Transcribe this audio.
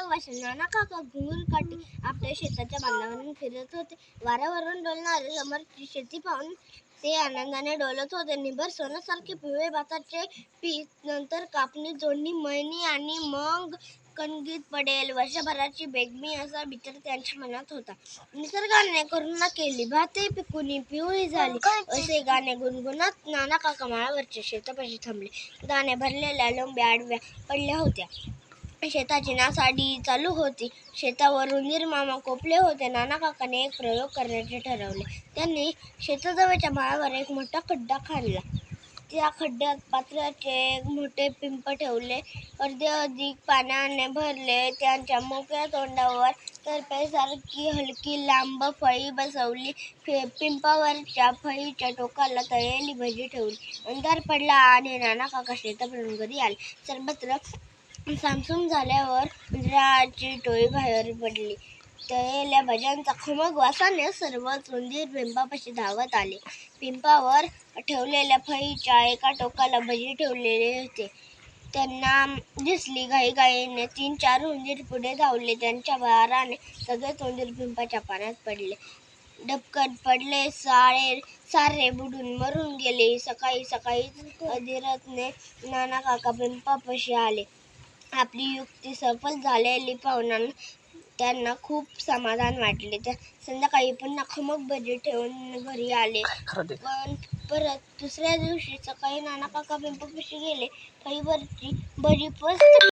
सव्वाशे नाना काका घुंगूर काठी आपल्या शेताच्या बांधावरून फिरत होते. वाऱ्यावरून डोलणारे समोरची शेती पाहून ते आनंदाने डोलत होते. निभर सोन्यासारखे पिवळे भाताचे पीक नंतर कापणी जोडणी मळणी आणि मग कणगीत पडेल. वर्षभराची बेगमी असा विचार त्यांच्या मनात होता. निसर्गाने करुणा केली. भाते पिकुनी पिवळी झाली. असे गाणे गुणगुणत नाना काका माळावरच्या शेतापाशी थांबले. दाणे भरलेल्या लोंब्या आडव्या पडल्या होत्या. शेताची नासाडी चालू होती. शेतावरून निर्मामा कोपले होते. नाना काकाने एक प्रयोग करण्याचे ठरवले. त्यांनी शेताजवळच्या माळावर एक मोठा खड्डा खाणला त्या खड्ड्यात पात्राचे एक मोठे पिंप ठेवले. अर्धे अधिक पाण्याने भरले. त्यांच्या मोकळ्या तोंडावर तर्फेसारखी हलकी लांब फळी बसवली. फे- पिंपावरच्या फळीच्या टोकाला तळलेली भजी ठेवली. अंधार पडला आणि नाना काका शेतापर्यंत घरी आले. सर्वत्र सामसूम झाल्यावर इंद्राची टोळी बाहेर पडली. तळलेल्या भज्यांचा खमग वासाने सर्वच उंदीर पिंपापाशी धावत आले. पिंपावर ठेवलेल्या फळीच्या एका टोकाला भजी ठेवलेले होते. त्यांना दिसली घाईघाईने तीन चार उंदीर पुढे धावले. त्यांच्या भाराने सगळेच उंदीर पिंपाच्या पाण्यात पडले. डबकन पडले सारे सारे बुडून मरून गेले. सकाळी सकाळी अधिरथने नाना काका पिंपापाशी आले. आपली युक्ती सफल झालेली पाहुणा त्यांना खूप समाधान वाटले. त्या संध्याकाळी पुन्हा खमक भजी ठेवून घरी आले. पण परत दुसऱ्या दिवशी सकाळी नाना काका पिंपापाशी गेले. फळीवरची भजी पस्त